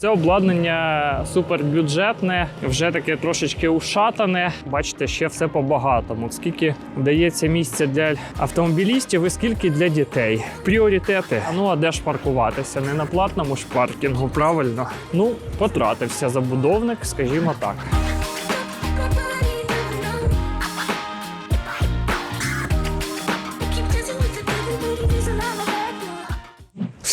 Це обладнання супербюджетне, вже таке трошечки ушатане. Бачите, ще все по-багатому. Скільки дається місця для автомобілістів і скільки для дітей. Пріоритети. Ну а де ж паркуватися? Не на платному ж паркінгу, правильно? Ну, потратився забудовник, скажімо так.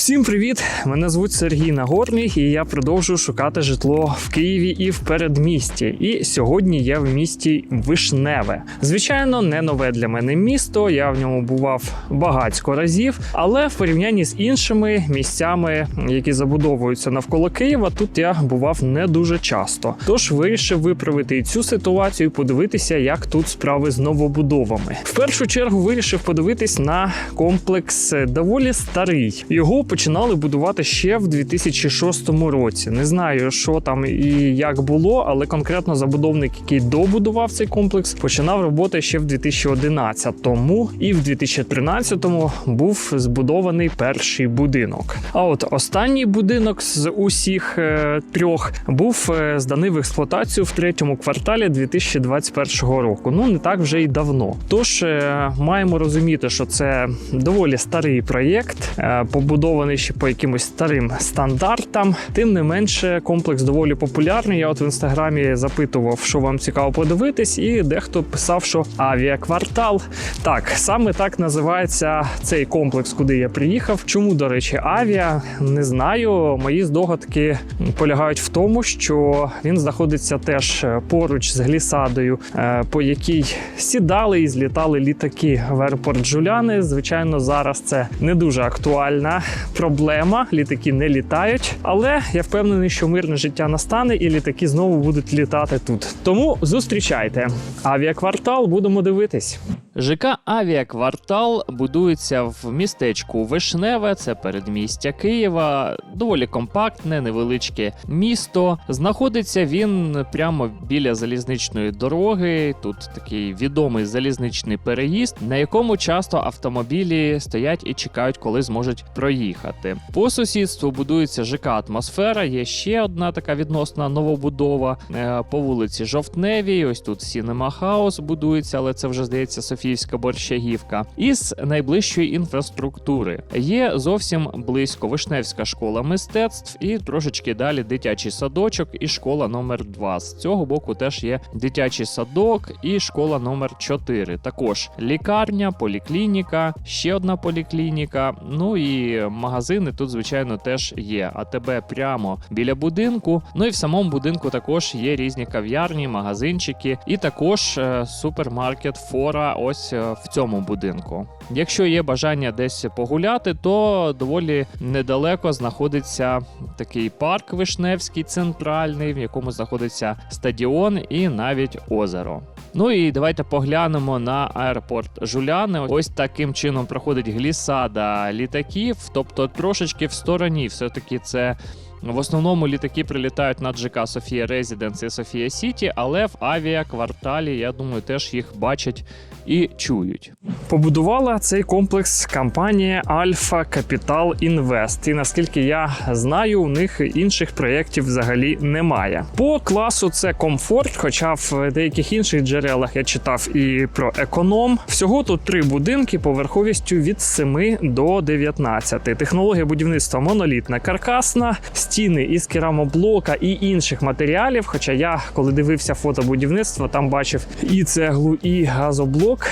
Всім привіт! Мене звуть Сергій Нагорний, і я продовжую шукати житло в Києві і в передмісті. І сьогодні я в місті Вишневе. Звичайно, не нове для мене місто. Я в ньому бував багатько разів, але в порівнянні з іншими місцями, які забудовуються навколо Києва, тут я бував не дуже часто. Тож вирішив виправити цю ситуацію, і подивитися, як тут справи з новобудовами. В першу чергу вирішив подивитись на комплекс доволі старий. Його починали будувати ще в 2006 році. Не знаю, що там і як було, але конкретно забудовник, який добудував цей комплекс, починав роботи ще в 2011-му, і в 2013-му був збудований перший будинок. А от останній будинок з усіх е, трьох був е, зданий в експлуатацію в третьому кварталі 2021 року. Ну не так вже й давно. Тож е, маємо розуміти, що це доволі старий проєкт, е, побудований ще по якимось старим стандартам. Тим не менше, комплекс доволі популярний. Я от в інстаграмі запитував, що вам цікаво подивитись, і дехто писав, що авіаквартал. Так, саме так називається цей комплекс, куди я приїхав. Чому, до речі, авіа не знаю. Мої здогадки полягають в тому, що він знаходиться теж поруч з глісадою, е, по якій сідали і злітали літаки в аеропорт Жуляни. Звичайно, зараз це не дуже актуальна проблема. Літаки не літають, але я впевнений, що мирне життя настане і літаки знову будуть літати тут. Тому зустрічайте авіаквартал, будемо дивитись. ЖК Авіаквартал будується в містечку Вишневе, це передмістя Києва. Доволі компактне, невеличке місто. Знаходиться він прямо біля залізничної дороги. Тут такий відомий залізничний переїзд, на якому часто автомобілі стоять і чекають, коли зможуть проїхати. По сусідству будується ЖК Атмосфера. Є ще одна така відносна новобудова е, по вулиці Жовтневій. Ось тут Сінема Хаус будується, але це вже здається Софіївська борщагівка. Із найближчої інфраструктури є зовсім близько Вишневська школа мистецтв і трошечки далі дитячий садочок і школа номер 2 З цього боку теж є дитячий садок і школа номер 4 Також лікарня, поліклініка, ще одна поліклініка. Ну і магазини тут, звичайно, теж є. АТБ прямо біля будинку. Ну і в самому будинку також є різні кав'ярні, магазинчики, і також е, супермаркет Фора. Ось е, в цьому будинку. Якщо є бажання десь погуляти, то доволі недалеко знаходиться такий парк Вишневський центральний, в якому знаходиться стадіон і навіть озеро. Ну і давайте поглянемо на аеропорт Жуляни. Ось таким чином проходить глісада літаків, тобто трошечки в стороні, все-таки це. В основному літаки прилітають на ЖК Софія Резиденс і Софія Сіті, але в авіакварталі, я думаю, теж їх бачать і чують. Побудувала цей комплекс компанія Альфа Капітал Інвест. І наскільки я знаю, у них інших проєктів взагалі немає. По класу це комфорт, хоча в деяких інших джерелах я читав і про економ. Всього тут три будинки поверховістю від 7 до 19. Технологія будівництва монолітна, каркасна, стіни із керамоблока і інших матеріалів. Хоча я, коли дивився фото будівництва, там бачив і цеглу, і газоблок.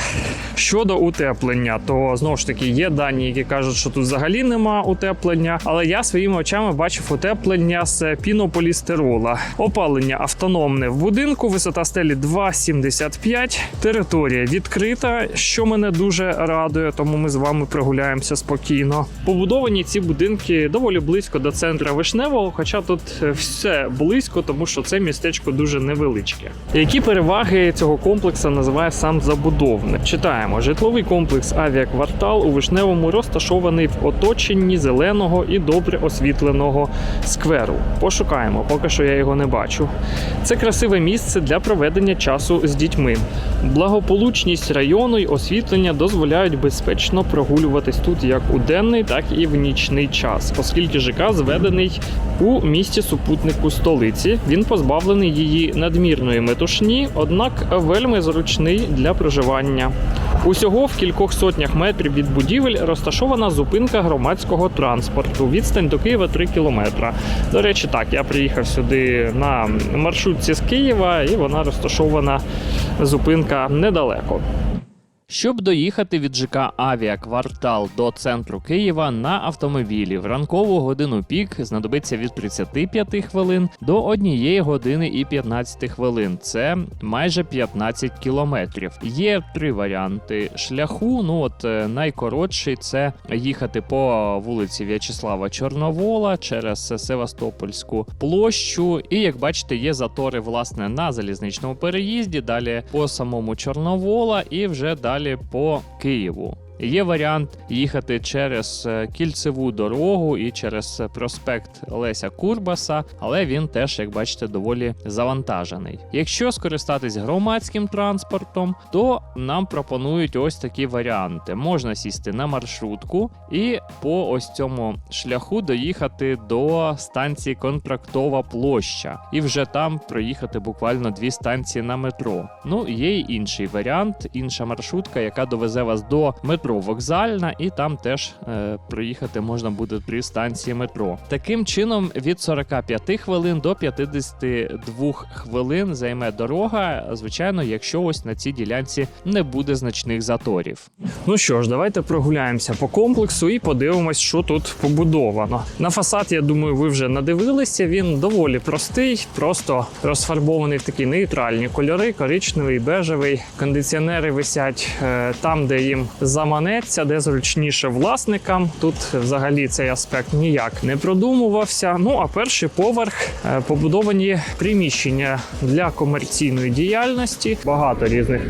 Щодо утеплення, то знову ж таки є дані, які кажуть, що тут взагалі нема утеплення. Але я своїми очами бачив утеплення з пінополістирола. Опалення автономне в будинку, висота стелі 2,75. Територія відкрита, що мене дуже радує, тому ми з вами прогуляємося спокійно. Побудовані ці будинки доволі близько до центра Вишневого, хоча тут все близько, тому що це містечко дуже невеличке. Які переваги цього комплексу називає сам забудовник? Читаємо. Житловий комплекс Авіаквартал у Вишневому розташований в оточенні зеленого і добре освітленого скверу. Пошукаємо, поки що я його не бачу. Це красиве місце для проведення часу з дітьми. Благополучність району й освітлення дозволяють безпечно прогулюватись тут як у денний, так і в нічний час, оскільки ЖК зведений у місті супутнику столиці. Він позбавлений її надмірної метушні, однак вельми зручний для проживання. Усього в кількох сотнях метрів від будівель розташована зупинка громадського транспорту. Відстань до Києва 3 кілометра. До речі, так, я приїхав сюди на маршрутці з Києва, і вона розташована зупинка недалеко. Щоб доїхати від ЖК Авіаквартал до центру Києва на автомобілі в ранкову годину пік знадобиться від 35 хвилин до 1 години і 15 хвилин. Це майже 15 кілометрів. Є три варіанти шляху. Ну от е, найкоротший це їхати по вулиці В'ячеслава Чорновола через Севастопольську площу. І як бачите, є затори власне на залізничному переїзді. Далі по самому Чорновола і вже далі по Києву. Є варіант їхати через е, кільцеву дорогу і через проспект Леся Курбаса, але він теж, як бачите, доволі завантажений. Якщо скористатись громадським транспортом, то нам пропонують ось такі варіанти: можна сісти на маршрутку і по ось цьому шляху доїхати до станції Контрактова площа, і вже там проїхати буквально дві станції на метро. Ну є й інший варіант, інша маршрутка, яка довезе вас до метро вокзальна, і там теж е, проїхати можна буде три станції метро. Таким чином, від 45 хвилин до 52 хвилин займе дорога. Звичайно, якщо ось на цій ділянці не буде значних заторів. Ну що ж, давайте прогуляємося по комплексу і подивимось, що тут побудовано. На фасад, я думаю, ви вже надивилися. Він доволі простий, просто розфарбований в такі нейтральні кольори: коричневий, бежевий. Кондиціонери висять е, там, де їм заманеться, де зручніше власникам. Тут взагалі цей аспект ніяк не продумувався. Ну а перший поверх е, побудовані приміщення для комерційної діяльності. Багато різних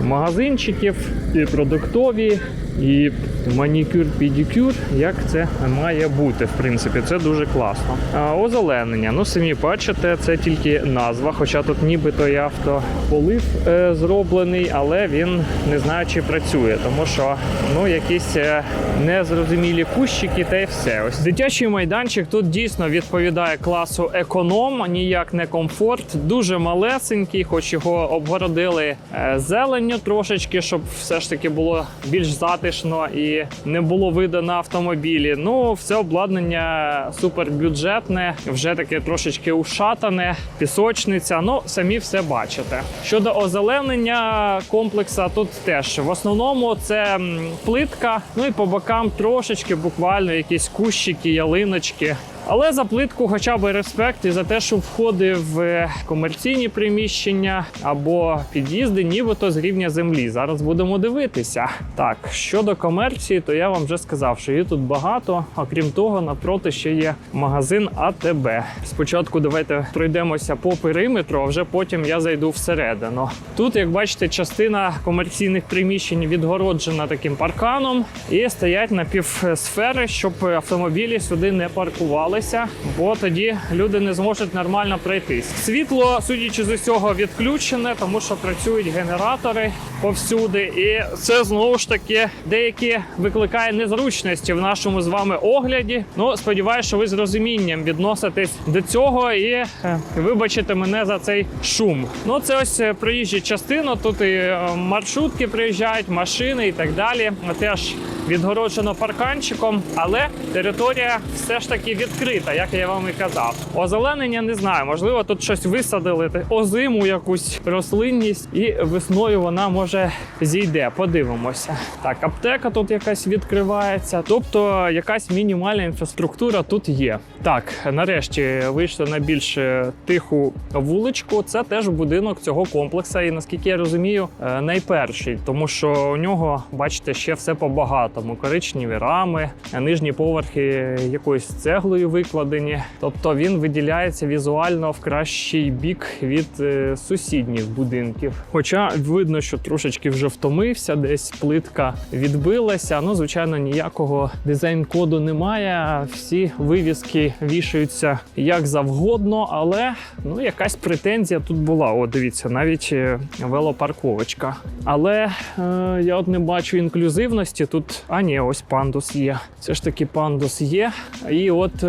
магазинчиків і продуктові. І манікюр, педикюр, як це має бути, в принципі, це дуже класно. А озеленення, ну самі бачите, це тільки назва. Хоча тут нібито і автополив е, зроблений, але він не знаю, чи працює, тому що ну якісь е, незрозумілі кущики, та й все. Ось дитячий майданчик тут дійсно відповідає класу економ, ніяк не комфорт. Дуже малесенький, хоч його обгородили е, зеленню трошечки, щоб все ж таки було більш затишно і не було видно на автомобілі. Ну, все обладнання супербюджетне, вже таке трошечки ушатане, пісочниця. Ну, самі все бачите. Щодо озеленення комплекса, тут теж в основному це плитка. Ну і по бокам трошечки, буквально якісь кущики, ялиночки. Але за плитку, хоча б респект і за те, що входи в комерційні приміщення або під'їзди, нібито з рівня землі. Зараз будемо дивитися. Так, щодо комерції, то я вам вже сказав, що її тут багато. Окрім того, напроти ще є магазин АТБ. Спочатку давайте пройдемося по периметру, а вже потім я зайду всередину. Тут, як бачите, частина комерційних приміщень відгороджена таким парканом і стоять напівсфери, щоб автомобілі сюди не паркували зупинялися, бо тоді люди не зможуть нормально пройтись. Світло, судячи з усього, відключене, тому що працюють генератори повсюди, і це знову ж таки деякі викликає незручності в нашому з вами огляді. Ну сподіваюся, що ви з розумінням відноситесь до цього і е, вибачите мене за цей шум. Ну це ось е, проїжджа частина. Тут і е, маршрутки приїжджають, машини і так далі. Теж відгороджено парканчиком, але територія все ж таки відкрита, як я вам і казав. Озеленення не знаю, можливо, тут щось висадили, озиму якусь рослинність, і весною вона може зійде. Подивимося. Так, аптека тут якась відкривається, тобто якась мінімальна інфраструктура тут є. Так, нарешті вийшли на більш е, тиху вуличку. Це теж будинок цього комплексу, і наскільки я розумію, е, найперший, тому що у нього, бачите, ще все по багатому. Коричневі рами, нижні поверхи якоюсь цеглою викладені. Тобто він виділяється візуально в кращий бік від е, сусідніх будинків. Хоча видно, що трошечки вже втомився, десь плитка відбилася. Ну, звичайно, ніякого дизайн-коду немає. Всі вивіски вішаються як завгодно, але ну якась претензія тут була. О, дивіться, навіть е, велопарковочка. Але е, я от не бачу інклюзивності тут. А ні, ось пандус є. Все ж таки пандус є. І от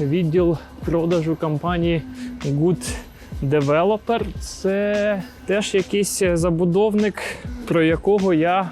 відділ продажу компанії Good Developer це теж якийсь забудовник, про якого я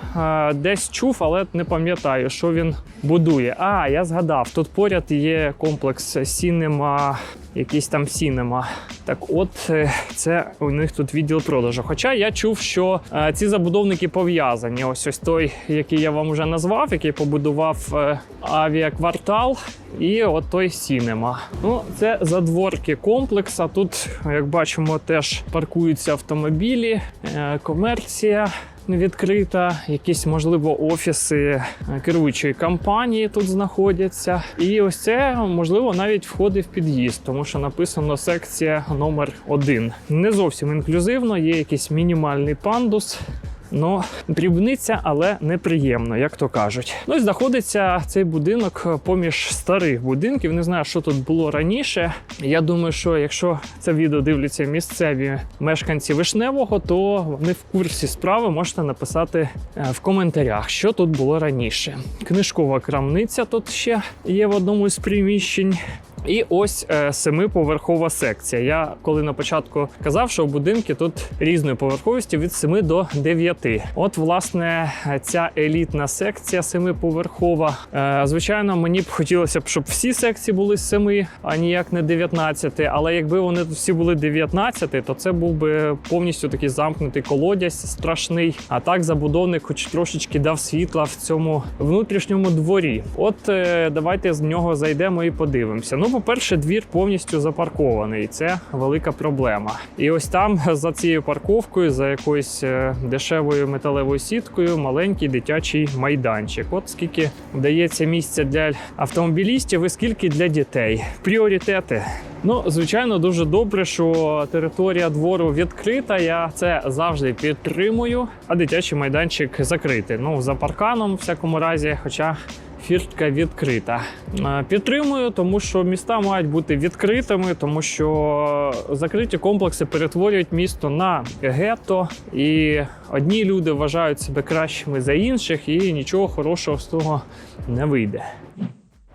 десь чув, але не пам'ятаю, що він будує. А, я згадав, тут поряд є комплекс Cinema, якийсь там Cinema. Так от е, це у них тут відділ продажу. Хоча я чув, що е, ці забудовники пов'язані. Ось ось той, який я вам вже назвав, який побудував е, авіаквартал, і от той Cinema. Ну, це задворки комплекса. Тут, як бачимо, теж паркуються автомобілі, е, комерція. Відкрита, якісь можливо офіси е, керуючої компанії тут знаходяться. І ось це можливо навіть входить в під'їзд, тому що написано секція номер 1 Не зовсім інклюзивно, є якийсь мінімальний пандус. Ну, дрібниця, але неприємно, як то кажуть. Ну і знаходиться цей будинок поміж старих будинків. Не знаю, що тут було раніше. Я думаю, що якщо це відео дивляться місцеві мешканці вишневого, то вони в курсі справи можете написати е, в коментарях, що тут було раніше. Книжкова крамниця тут ще є в одному з приміщень. І ось е, семиповерхова секція. Я коли на початку казав, що будинки тут різної поверховості від 7 до 9. От, власне, ця елітна секція семиповерхова. Е, звичайно, мені б хотілося б, щоб всі секції були з 7, а ніяк не 19. Але якби вони всі були 19, то це був би повністю такий замкнутий колодязь страшний. А так забудовник, хоч трошечки дав світла в цьому внутрішньому дворі. От е, давайте з нього зайдемо і подивимося. Ну, по-перше, двір повністю запаркований. Це велика проблема. І ось там за цією парковкою, за якоюсь е, дешевою металевою сіткою, маленький дитячий майданчик. От скільки вдається місця для автомобілістів і скільки для дітей. Пріоритети. Ну, звичайно, дуже добре, що територія двору відкрита. Я це завжди підтримую. А дитячий майданчик закритий. Ну, за парканом, в всякому разі, хоча. Фіртка відкрита. Е, Підтримую, тому що міста мають бути відкритими, тому що закриті комплекси перетворюють місто на гетто, і одні люди вважають себе кращими за інших, і нічого хорошого з того не вийде.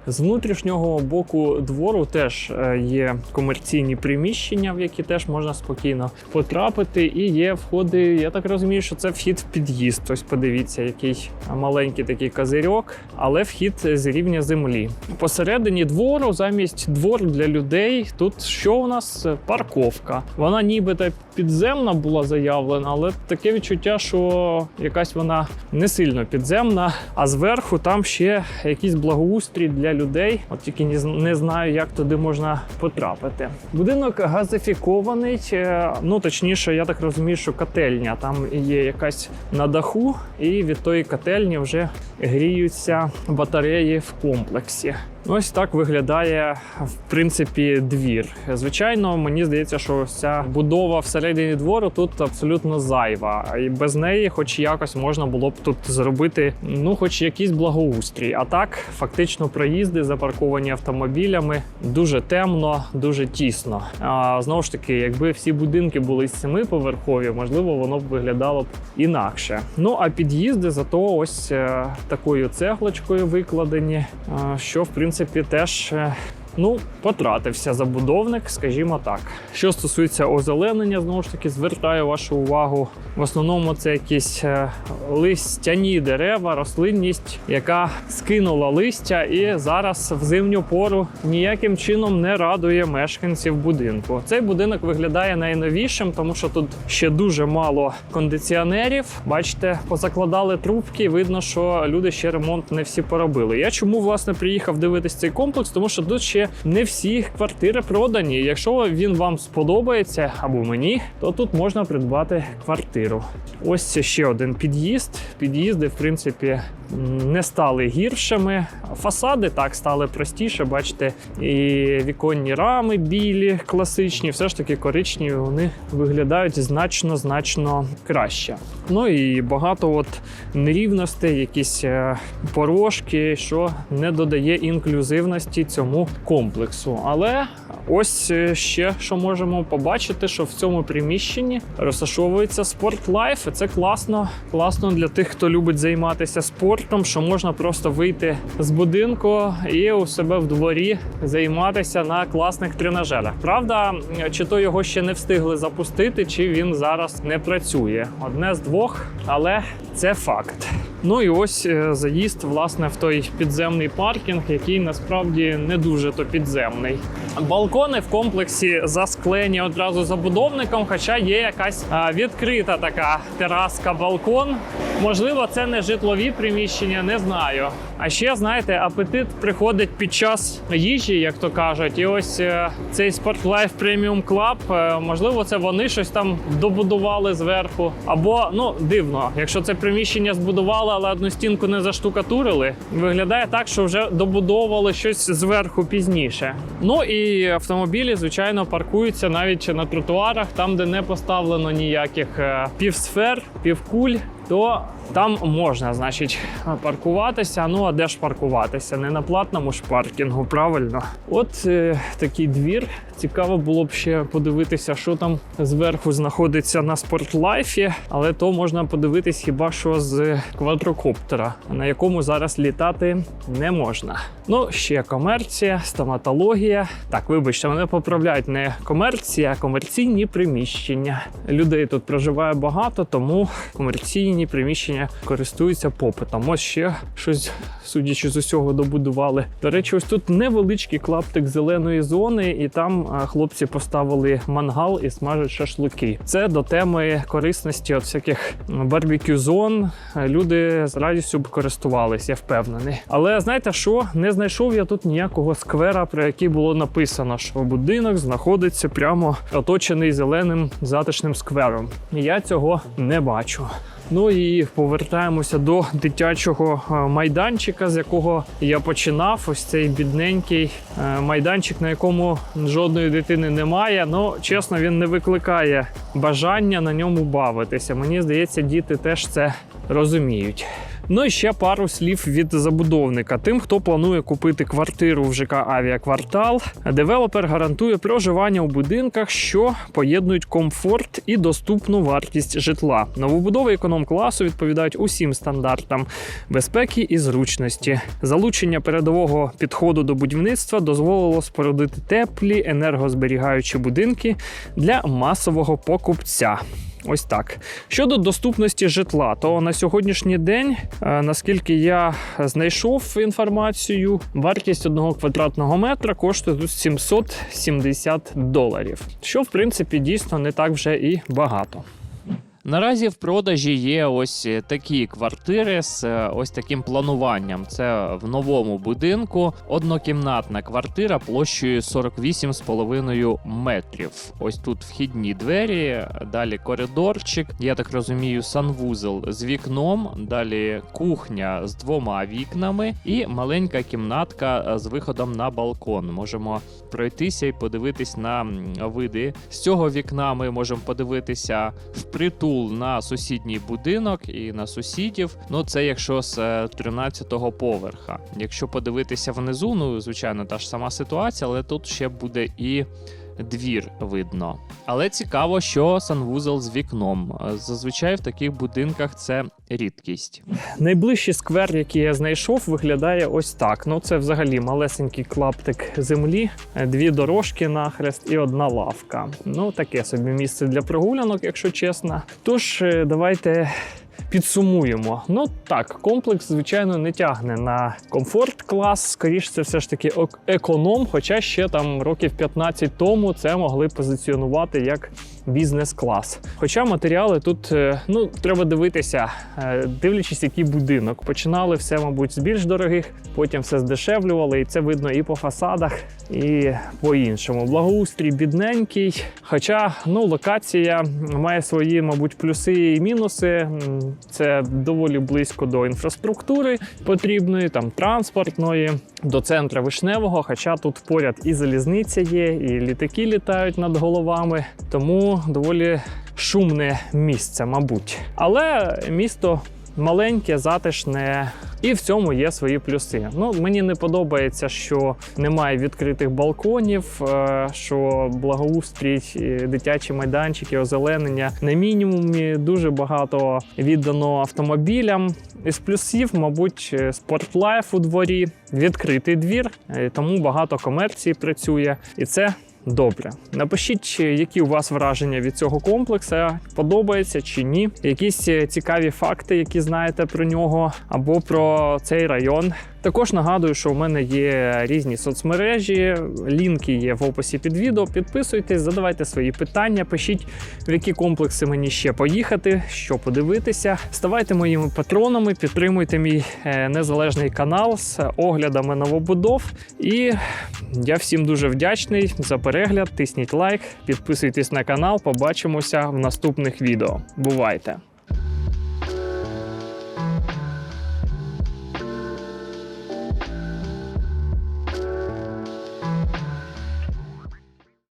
З внутрішнього боку двору теж е, є комерційні приміщення, в які теж можна спокійно потрапити. І є входи. Я так розумію, що це вхід в під'їзд. Ось подивіться, який маленький такий козирьок, але вхід з рівня землі. Посередині двору, замість двору для людей, тут що у нас парковка. Вона нібито підземна була заявлена, але таке відчуття, що якась вона не сильно підземна. А зверху там ще якийсь благоустрій для людей. От тільки не знаю, як туди можна потрапити. Будинок газифікований. Ну точніше, я так розумію, що котельня там є якась на даху, і від тої котельні вже гріються батареї в комплексі. Ось так виглядає в принципі двір. Звичайно, мені здається, що ось ця будова всередині двору тут абсолютно зайва. І без неї, хоч якось можна було б тут зробити, ну, хоч якийсь благоустрій. А так, фактично, проїзди запарковані автомобілями дуже темно, дуже тісно. А знову ж таки, якби всі будинки були семиповерхові, можливо, воно б виглядало б інакше. Ну а під'їзди зато ось е, такою цеглочкою викладені, е, що в принципі теж. Ну, потратився забудовник, скажімо так. Що стосується озеленення, знову ж таки, звертаю вашу увагу. В основному це якісь е, листяні дерева, рослинність, яка скинула листя і зараз в зимню пору ніяким чином не радує мешканців будинку. Цей будинок виглядає найновішим, тому що тут ще дуже мало кондиціонерів. Бачите, позакладали трубки. Видно, що люди ще ремонт не всі поробили. Я чому власне приїхав дивитись цей комплекс, тому що тут ще не всі квартири продані. Якщо він вам сподобається або мені, то тут можна придбати квартиру. Ось ще один під'їзд. Під'їзди, в принципі, не стали гіршими. Фасади так стали простіше. Бачите, і віконні рами білі, класичні, все ж таки коричневі. Вони виглядають значно значно краще. Ну і багато от нерівностей, якісь е, порожки, що не додає інклюзивності цьому комплексу. Але ось е, ще що можемо побачити, що в цьому приміщенні розташовується спортлайф. І це класно, класно для тих, хто любить займатися спортом, що можна просто вийти з будинку і у себе в дворі займатися на класних тренажерах. Правда, чи то його ще не встигли запустити, чи він зараз не працює. Одне з двох, але це факт. Ну і ось е, заїзд власне в той підземний паркінг, який насправді не дуже то підземний. Балкони в комплексі засклені одразу забудовником, хоча є якась відкрита така тераска балкон. Можливо, це не житлові приміщення, не знаю. А ще знаєте, апетит приходить під час їжі, як то кажуть. І ось е, цей Sport Life Premium Club, е, можливо, це вони щось там добудували зверху. Або ну дивно, якщо це приміщення збудували, але одну стінку не заштукатурили, виглядає так, що вже добудовували щось зверху пізніше. Ну і автомобілі, звичайно, паркуються навіть на тротуарах, там, де не поставлено ніяких е, півсфер, півкуль. То там можна, значить, паркуватися. Ну а де ж паркуватися? Не на платному ж паркінгу, правильно. От е, такий двір. Цікаво було б ще подивитися, що там зверху знаходиться на спортлайфі, але то можна подивитись хіба що з квадрокоптера, на якому зараз літати не можна. Ну, ще комерція, стоматологія. Так, вибачте, мене поправляють не комерція, а комерційні приміщення. Людей тут проживає багато, тому комерційні приміщення користуються попитом. Ось ще щось, судячи з усього, добудували. До речі, ось тут невеличкий клаптик зеленої зони, і там хлопці поставили мангал і смажать шашлики. Це до теми корисності от всяких барбекю зон. Люди з радістю б користувалися, я впевнений. Але знаєте що? Не знайшов я тут ніякого сквера, про який було написано, що будинок знаходиться прямо оточений зеленим затишним сквером. Я цього не бачу. Ну і повертаємося до дитячого е, майданчика, з якого я починав. Ось цей бідненький е, майданчик, на якому жодної дитини немає. Ну, чесно, він не викликає бажання на ньому бавитися. Мені здається, діти теж це розуміють. Ну і ще пару слів від забудовника. Тим, хто планує купити квартиру в ЖК Авіаквартал, девелопер гарантує проживання у будинках, що поєднують комфорт і доступну вартість житла. Новобудови економ-класу відповідають усім стандартам безпеки і зручності. Залучення передового підходу до будівництва дозволило спорудити теплі енергозберігаючі будинки для масового покупця. Ось так. Щодо доступності житла, то на сьогоднішній день, е, наскільки я знайшов інформацію, вартість одного квадратного метра коштує тут 770 доларів, що в принципі дійсно не так вже і багато. Наразі в продажі є ось такі квартири з е, ось таким плануванням. Це в новому будинку однокімнатна квартира площею 48,5 метрів. Ось тут вхідні двері, далі коридорчик. Я так розумію, санвузол з вікном, далі кухня з двома вікнами і маленька кімнатка е, з виходом на балкон. Можемо пройтися і подивитись на види. З цього вікна ми можемо подивитися впритул на сусідній будинок і на сусідів. Ну це якщо з 13-го поверха. Якщо подивитися внизу, ну звичайно, та ж сама ситуація, але тут ще буде і. Двір видно, але цікаво, що санвузол з вікном. Зазвичай в таких будинках це рідкість. Найближчий сквер, який я знайшов, виглядає ось так. Ну це взагалі малесенький клаптик землі, дві дорожки нахрест і одна лавка. Ну таке собі місце для прогулянок, якщо чесно. Тож е, давайте підсумуємо. Ну так, комплекс, звичайно, не тягне на комфорт клас. Скоріше, це все ж таки економ. Хоча ще там років 15 тому це могли позиціонувати як бізнес-клас. Хоча матеріали тут е, ну треба дивитися, е, дивлячись, який будинок. Починали все, мабуть, з більш дорогих, потім все здешевлювали, і це видно і по фасадах, і по іншому. Благоустрій бідненький. Хоча ну локація має свої, мабуть, плюси і мінуси. Це доволі близько до інфраструктури потрібної, там транспортної, до центра вишневого. Хоча тут поряд і залізниця є, і літаки літають над головами, тому доволі шумне місце, мабуть. Але місто маленьке, затишне. І в цьому є свої плюси. Ну мені не подобається, що немає відкритих балконів, е, що благоустрій, е, дитячі майданчики, озеленення на мінімумі. Дуже багато віддано автомобілям. Із плюсів, мабуть, е, спортлайф у дворі, відкритий двір, тому багато комерції працює, і це Добре, напишіть, які у вас враження від цього комплексу, подобається чи ні. Якісь е, цікаві факти, які знаєте про нього, або про цей район. Також нагадую, що у мене є різні соцмережі, лінки є в описі під відео. Підписуйтесь, задавайте свої питання, пишіть, в які комплекси мені ще поїхати, що подивитися. Ставайте моїми патронами, підтримуйте мій е, незалежний канал з оглядами новобудов. І я всім дуже вдячний за перегляд. Тисніть лайк, підписуйтесь на канал. Побачимося в наступних відео. Бувайте!